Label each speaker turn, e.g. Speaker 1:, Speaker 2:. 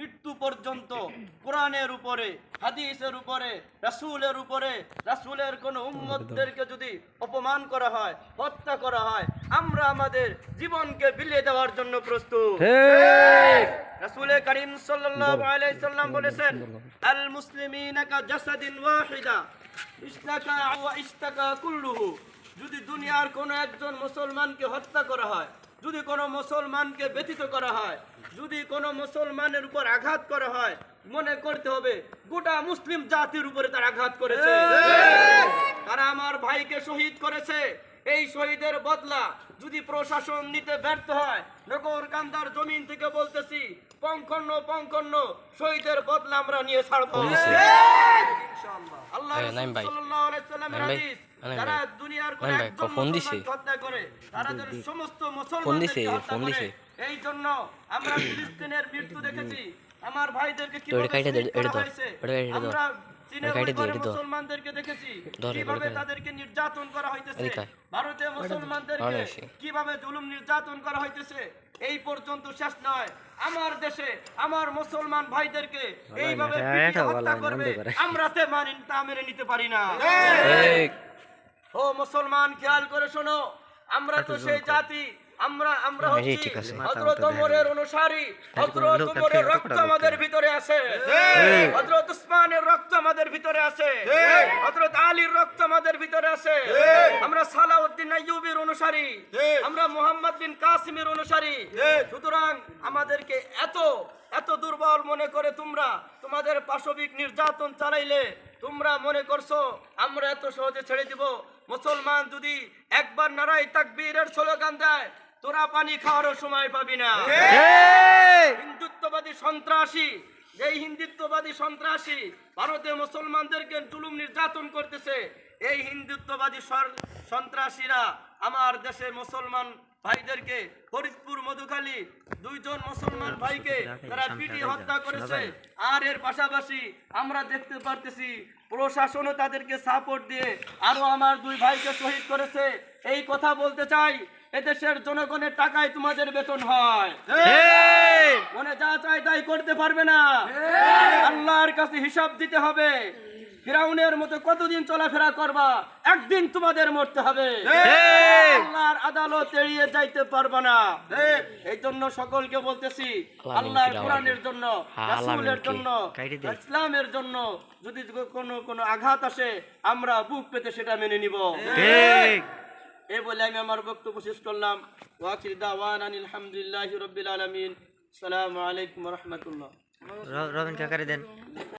Speaker 1: মৃত্যু পর্যন্ত কোরআনের উপরে হাদিসের উপরে রাসূলের উপরে রাসূলের কোন উম্মতদেরকে যদি অপমান করা হয় হত্যা করা হয় আমরা আমাদের জীবনকে বিলিয়ে দেওয়ার জন্য প্রস্তুত। রাসূলে করিম সাল্লাল্লাহু আলাইহি সাল্লাম বলেছেন আল মুসলিমিনা কা জাসাদিন ওয়াহিদা ইশতাকা ওয়া ইশতাকা কুল্লুহু। যদি দুনিয়ার কোনো একজন মুসলমানকে হত্যা করা হয় যদি কোনো মুসলমানকে ব্যতীত করা হয় যদি কোনো মুসলমানের উপর আঘাত করা হয় মনে করতে হবে গোটা মুসলিম জাতির উপরে তার আঘাত করেছে। তারা আমার ভাইকে শহীদ করেছে। এই শহীদের বদলা যদি প্রশাসন নিতে ব্যর্থ হয় নগর কান্দার জমিন থেকে বলতেছি পঙ্কন্ন পঙ্কন্ন শহীদের বদলা আমরা নিয়ে ছাড়বো। আল্লাহ
Speaker 2: হ্যাঁ, নাইম ভাই।
Speaker 1: সাল্লাল্লাহু আলাইহি সাল্লামের হাদিস যারা দুনিয়ার কোন। হত্যা করে তারা সমস্ত মুসলমানদেরকে হত্যা করে। জন্য আমরা ফিলিস্তিনের মৃত্যু দেখেছি। আমার ভাইদেরকে কীভাবে
Speaker 2: এটা কাইটে দে,
Speaker 1: শহীদ
Speaker 2: এটা
Speaker 1: করা
Speaker 2: ধর,
Speaker 1: হয়েছে।
Speaker 2: এটা কাইটে ধর।
Speaker 1: আমরা চীনের
Speaker 2: এটা কাইটে দে,
Speaker 1: ওইপারে
Speaker 2: এটা ধর।
Speaker 1: মুসলমানদেরকে দেখেছি। কীভাবে তাদেরকে নির্যাতন করা হইতেছে? ভারতে মুসলমানদেরকে কীভাবে জুলুম নির্যাতন করা হইতেছে? এই পর্যন্ত শেষ নয়। আমার দেশে আমার মুসলমান ভাইদেরকে এইভাবে
Speaker 3: এটা
Speaker 1: পিটিয়ে
Speaker 3: এটাও
Speaker 1: হত্যা করবে। আমরা তে মানি তা মেনে নিতে পারি না। ও মুসলমান খেয়াল করে শোনো। আমরা তো সেই জাতি আমরা আমরা
Speaker 2: হ্যাঁ,
Speaker 1: হচ্ছি হযরত ওমরের অনুসারী হযরত ওমরের রক্ত আমাদের ভিতরে আছে। হযরত উসমানের রক্ত আমাদের ভিতরে আছে। হযরত আলীর রক্ত আমাদের ভিতরে আছে। আমরা সালাউদ্দিন আইয়ুবের অনুসারী। আমরা মুহাম্মদ বিন কাসিমের অনুসারী। সুতরাং আমাদেরকে এত এত দুর্বল মনে করে তোমরা তোমাদের পাশবিক নির্যাতন চালাইলে তোমরা মনে করছ আমরা এত সহজে ছেড়ে দিব? মুসলমান যদি একবার নারাই তাকবীরের স্লোগান দেয় তোরা পানি খাওয়ারও সময় পাবি না। হিন্দুত্ববাদী সন্ত্রাসী এই হিন্দুত্ববাদী সন্ত্রাসী ভারতে মুসলমানদেরকে জুলুম নির্যাতন করতেছে এই হিন্দুত্ববাদী সন্ত্রাসীরা আমার দেশে মুসলমান ভাইদেরকে ফরিদপুর মধুখালী দুইজন মুসলমান ভাইকে তারা পিটি হত্যা করেছে। আর এর পাশাপাশি আমরা দেখতে পারতেছি প্রশাসনও তাদেরকে সাপোর্ট দিয়ে আরও আমার দুই ভাইকে শহীদ করেছে। এই কথা বলতে চাই এদেশের জনগণের টাকায় তোমাদের বেতন হয়। মনে যা চাই তাই করতে পারবে না। আল্লাহর কাছে হিসাব দিতে হবে। ফিরাউনের মতো কতদিন চলাফেরা করবা? একদিন তোমাদের মরতে হবে। আল্লাহর আদালত এড়িয়ে যাইতে পারবে না। এই! জন্য সকলকে বলতেছি আল্লাহর কোরআনের জন্য রাসূলের জন্য ইসলামের জন্য যদি কোনো কোনো আঘাত আসে আমরা বুক পেতে সেটা মেনে নিব। এই বলে আমি আমার বক্তব্য শেষ করলাম। ওয়াকির দাওয়ান আনিল হামদুলিল্লাহি রাব্বিল আলামিন। আসসালামু আলাইকুম রহমতুল্লাহ।
Speaker 3: রবিন দেন।